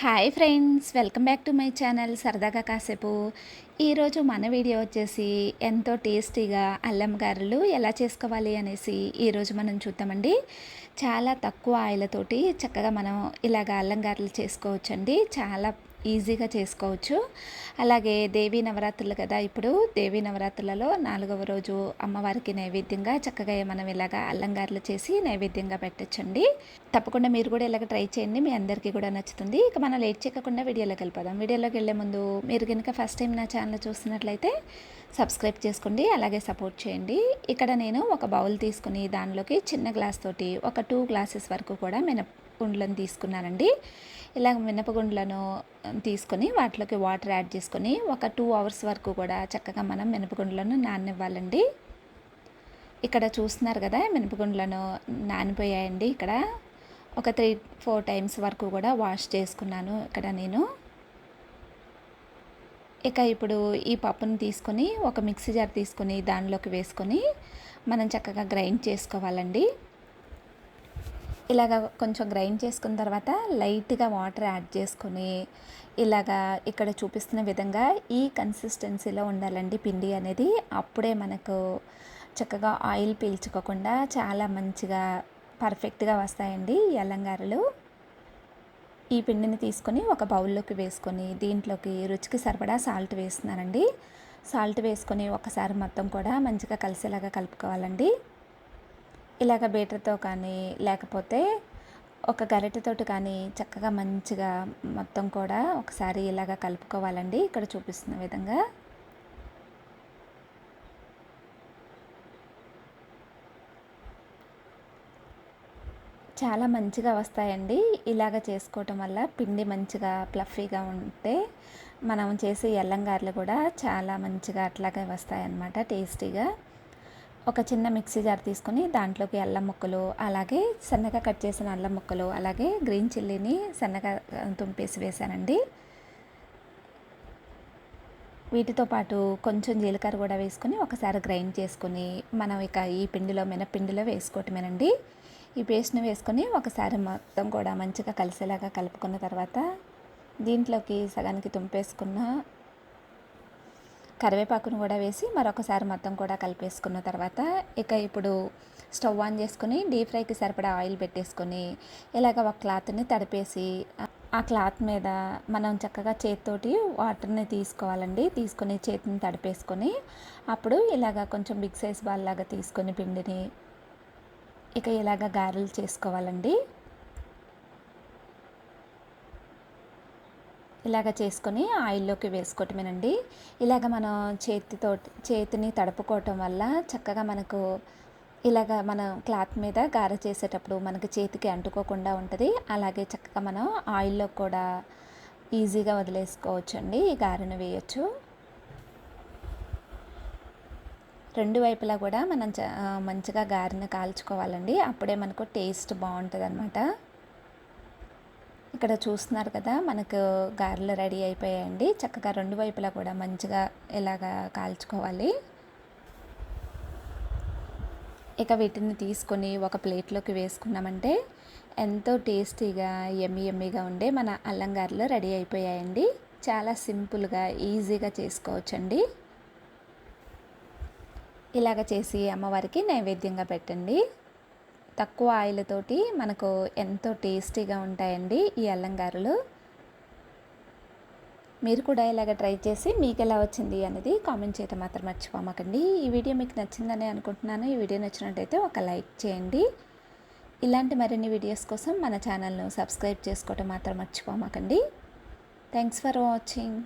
Hi friends welcome back to my channel సరదాగా కాసేపు. ఈరోజు మన వీడియో వచ్చేసి ఎంతో టేస్టీగా అల్లం గారెలు ఎలా చేసుకోవాలి అనేసి ఈరోజు మనం చూద్దామండి. చాలా తక్కువ ఆయిలతోటి చక్కగా మనం ఇలాగ అల్లం గారెలు చేసుకోవచ్చండి. చాలా ఈజీగా చేసుకోవచ్చు. అలాగే దేవీ నవరాత్రులు కదా ఇప్పుడు. దేవీ నవరాత్రులలో నాలుగవ రోజు అమ్మవారికి నైవేద్యంగా చక్కగా మనం ఇలాగ అల్లంగారులు చేసి నైవేద్యంగా పెట్టచ్చండి. తప్పకుండా మీరు కూడా ఇలాగ ట్రై చేయండి. మీ అందరికీ కూడా నచ్చుతుంది. ఇక మనం లేట్ చేయకుండా వీడియోలోకి వెళ్ళిపోదాం. వీడియోలోకి వెళ్ళే ముందు మీరు కనుక ఫస్ట్ టైం నా ఛానల్ చూస్తున్నట్లయితే సబ్స్క్రైబ్ చేసుకోండి. అలాగే సపోర్ట్ చేయండి. ఇక్కడ నేను ఒక బౌల్ తీసుకుని దానిలోకి చిన్న గ్లాస్ తోటి ఒక టూ గ్లాసెస్ వరకు కూడా గుండ్లను తీసుకున్నానండి. ఇలా మినపగుండ్లను తీసుకొని వాటిలోకి వాటర్ యాడ్ చేసుకొని ఒక టూ అవర్స్ వరకు కూడా చక్కగా మనం మినపగుండ్లను నాననివ్వాలండి. ఇక్కడ చూస్తున్నారు కదా మినపగుండ్లను నానిపోయాయండి ఇక్కడ. ఒక త్రీ ఫోర్ టైమ్స్ వరకు కూడా వాష్ చేసుకున్నాను ఇక్కడ నేను. ఇక ఇప్పుడు ఈ పప్పును తీసుకొని ఒక మిక్సీ జార్ తీసుకొని దానిలోకి వేసుకొని మనం చక్కగా గ్రైండ్ చేసుకోవాలండి. ఇలాగ కొంచెం గ్రైండ్ చేసుకున్న తర్వాత లైట్గా వాటర్ యాడ్ చేసుకొని ఇలాగా ఇక్కడ చూపిస్తున్న విధంగా ఈ కన్సిస్టెన్సీలో ఉండాలండి పిండి అనేది. అప్పుడే మనకు చక్కగా ఆయిల్ పీల్చుకోకుండా చాలా మంచిగా పర్ఫెక్ట్గా వస్తాయండి ఈ ఈ పిండిని తీసుకొని ఒక బౌల్లోకి వేసుకొని దీంట్లోకి రుచికి సరిపడా సాల్ట్ వేస్తున్నానండి. సాల్ట్ వేసుకొని ఒకసారి మొత్తం కూడా మంచిగా కలిసేలాగా కలుపుకోవాలండి. ఇలాగ బీటర్తో కానీ లేకపోతే ఒక గరిటెతోటి కానీ చక్కగా మంచిగా మొత్తం కూడా ఒకసారి ఇలాగ కలుపుకోవాలండి. ఇక్కడ చూపిస్తున్న విధంగా. చాలా మంచిగా వస్తాయండి. ఇలాగ చేసుకోవటం వల్ల పిండి మంచిగా ప్లఫీగా ఉంటే మనం చేసే ఎల్లంగారులు కూడా చాలా మంచిగా అట్లాగే వస్తాయన్నమాట టేస్టీగా. ఒక చిన్న మిక్సీ జార్ తీసుకొని దాంట్లోకి అల్లం ముక్కలు అలాగే సన్నగా కట్ చేసిన అల్లం ముక్కలు అలాగే గ్రీన్ చిల్లీని సన్నగా తుంపేసి వేసానండి వీటితో పాటు కొంచెం జీలకర్ర కూడా వేసుకొని ఒకసారి గ్రైండ్ చేసుకొని మనం ఇక ఈ పిండిలో మినపిండిలో వేసుకోవటమేనండి. ఈ పేస్ట్ని వేసుకొని ఒకసారి మొత్తం కూడా మంచిగా కలిసేలాగా కలుపుకున్న తర్వాత దీంట్లోకి సగానికి తుంపేసుకున్న కరివేపాకును కూడా వేసి మరొకసారి మొత్తం కూడా కలిపేసుకున్న తర్వాత ఇక ఇప్పుడు స్టవ్ ఆన్ చేసుకుని డీప్ ఫ్రైకి సరిపడా ఆయిల్ పెట్టేసుకొని ఇలాగ ఒక క్లాత్ని తడిపేసి ఆ క్లాత్ మీద మనం చక్కగా చేతితోటి వాటర్ని తీసుకోవాలండి. తీసుకొని చేతిని తడిపేసుకొని అప్పుడు ఇలాగ కొంచెం బిగ్ సైజ్ బాల్ లాగా తీసుకొని పిండిని ఇక ఇలాగ గారెలు చేసుకోవాలండి. ఇలాగ చేసుకొని ఆయిల్లోకి వేసుకోవటమేనండి. ఇలాగ మనం చేతితో చేతిని తడుపుకోవటం వల్ల చక్కగా మనకు ఇలాగ మనం క్లాత్ మీద గార చేసేటప్పుడు మనకి చేతికి అంటుకోకుండా ఉంటుంది. అలాగే చక్కగా మనం ఆయిల్లో కూడా ఈజీగా వదిలేసుకోవచ్చండి ఈ గారెను వేయచ్చు. రెండు వైపులా కూడా మనం మంచిగా గారెను కాల్చుకోవాలండి. అప్పుడే మనకు టేస్ట్ బాగుంటుంది అనమాట ఇక్కడ చూస్తున్నారు కదా మనకు గారెలు రెడీ అయిపోయాయండి. చక్కగా రెండు వైపులా కూడా మంచిగా ఇలాగా కాల్చుకోవాలి. ఇక వీటిని తీసుకొని ఒక ప్లేట్లోకి వేసుకున్నామంటే ఎంతో టేస్టీగా ఎమ్మి ఎమ్మిగా ఉండే మన అల్లం గారెలు రెడీ అయిపోయాయండి. చాలా సింపుల్గా ఈజీగా చేసుకోవచ్చండి. ఇలాగ చేసి అమ్మవారికి నైవేద్యంగా పెట్టండి. తక్కువ ఆయిల్ తోటి మనకు ఎంతో టేస్టీగా ఉంటాయండి ఈ అల్లంగారులు. మీరు కూడా ఇలాగ ట్రై చేసి మీకు ఎలా వచ్చింది అనేది కామెంట్ చేయటం మాత్రం మర్చిపోమాకండి. ఈ వీడియో మీకు నచ్చిందని అనుకుంటున్నాను. ఈ వీడియో నచ్చినట్టయితే ఒక లైక్ చేయండి. ఇలాంటి మరిన్ని వీడియోస్ కోసం మన ఛానల్ను సబ్స్క్రైబ్ చేసుకోవటం మాత్రం మర్చిపోమాకండి. Thanks for watching.